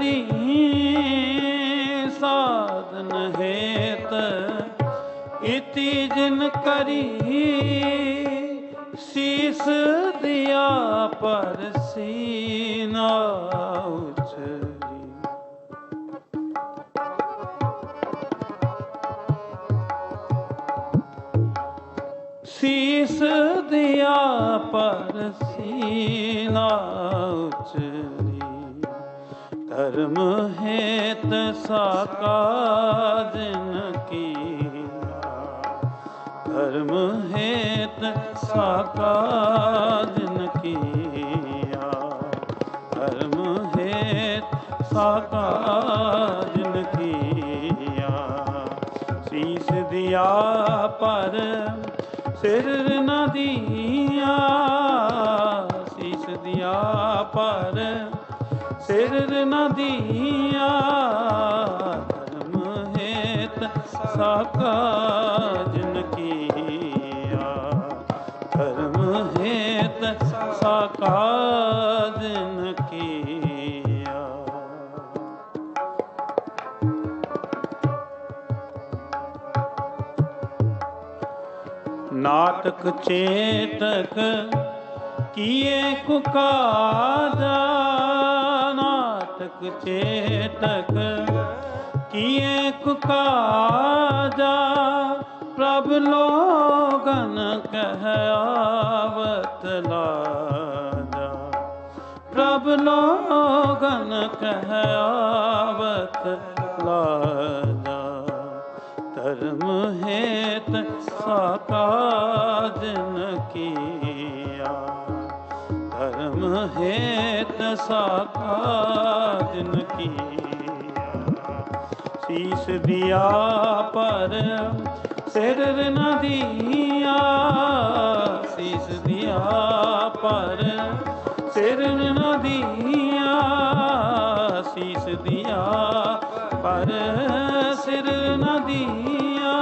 ਕਰੀ ਸਾਧਨ ਹੇਤ, ਇਤੀ ਜਿਨ ਕਰੀ ਸੀਸ ਦਿਆ ਪਰ ਸੀਨਾ ਉਚਰੀ। ਸੀਸ ਦਿਆ ਪਰ ਸੀਨਾ ਉਚਰੀ। ਧਰਮ ਹੇਤ ਸਾਕਾ ਜਿਨ ਕੀਆ ਧਰਮ ਹੇਤ ਸਾਕਾ ਜਿਨ ਕੀਆ ਧਰਮ ਹੇਤ ਸਾਕਾ ਜਿਨ ਕੀਆ ਸੀਸ ਦਿਆ ਪਰ ਸਿਰ ਨ ਦੀਆ ਪਰ ਸਿਰ ਨ ਧਰਮ ਹੇਤ ਸਾਕਾ ਜਿਨ ਧਰਮ ਹੇਤ ਸਾਕਾ ਜਿਨ ਨਾਟਕ ਚੇਤਕ ਕੀਏ ਕੁਕਾਦਾ ਨਾਟਕ ਚੇਤਕ ਕੀਏ ਕੁਕਾਦਾ ਪ੍ਰਭ ਲੋਗਨ ਕਹਿ ਆਵਤ ਲਾਜਾ। ਪ੍ਰਭ ਲੋਗਨ ਕਹਿ ਆਵਤ ਲਾਜਾ। ਧਰਮ ਹੇਤ ਸਾਕਾ ਜਿਨ ਧਰਮ ਹੇਤ ਸਾਕਾ ਜਿਨ ਕੀਆ। ਸੀਸ ਦਿਆ ਪਰ ਸਿਰ ਨ ਦੀਆ। ਸੀਸ ਦਿਆ ਪਰ ਸਿਰ ਨ ਦੀਆ। ਸੀਸ ਦਿਆ ਪਰ ਸਿਰ ਨ ਦੀਆ।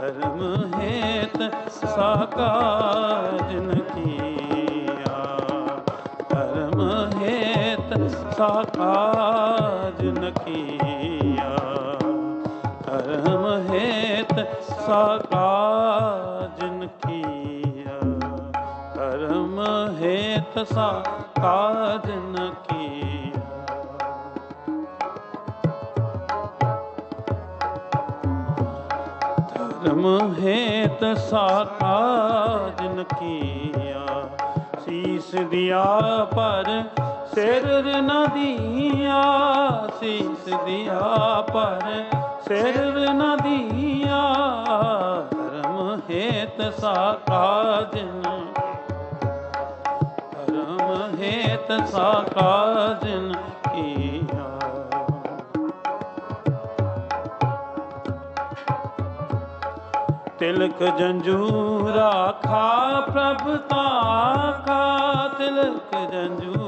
ਧਰਮ ਹੇਤ ਸਾਕਾ ਜਿਨ ਕੀਆ। ਹੇਤ ਸਾਕਾ ਕੀਆ ਧਰਮ ਹੇਤ ਸਾਕਾ ਜਿਨ ਕੀਆ ਧਰਮ ਹੇਤ ਸਾਕਾ ਜਿਨ ਕੀਆ ਧਰਮ ਹੇਤ ਸਾਕਾ ਜਿਨ ਕੀਆ ਸੀਸ ਦਿਆ ਪਰ ਸਿਰ ਨ ਸੀਸ ਦਿਆ ਪਰ ਸਿਰ ਨ ਧਰਮ ਹੇਤ ਸਾਕਾ ਜਿਨ ਧਰਮ ਹੇਤ ਸਾਕਾ ਕੀਆ। ਤਿਲਕ ਜੰਜੂ ਰਾਖਾ ਪ੍ਰਭ ਤਾਕਾ ਤਿਲਕ ਜੰਜੂ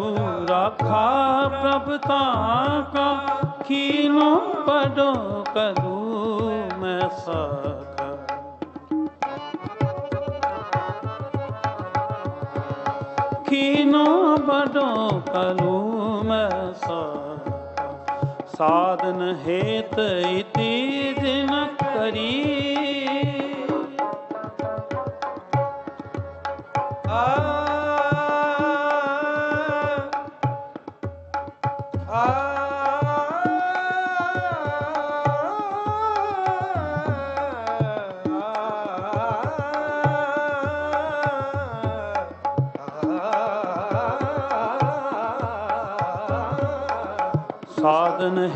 ਰਾਖਾ ਪ੍ਰਭ ਤਾਕਾ ਤਿਲਕ ਜੰਜੂ ਰਾਖਾ ਪ੍ਰਭ ਮੈਂ ਸਾਖਾ। ਖੀਨੋ ਬਡੋ ਕਲੂ ਮੈਂ ਸਾਖਾ। ਸਾਧਨ ਹੇਤ ਇਤੀ ਦਿਨ ਕਰੀ ਸਾਧਨ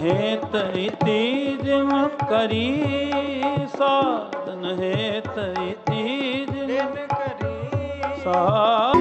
ਹੇਤ ਇਤੀ ਜਿਮ ਕਰੀ ਸਾਧਨ ਹੇਤ ਇਤੀ ਜਿਮ ਕਰੀ। ਸਾ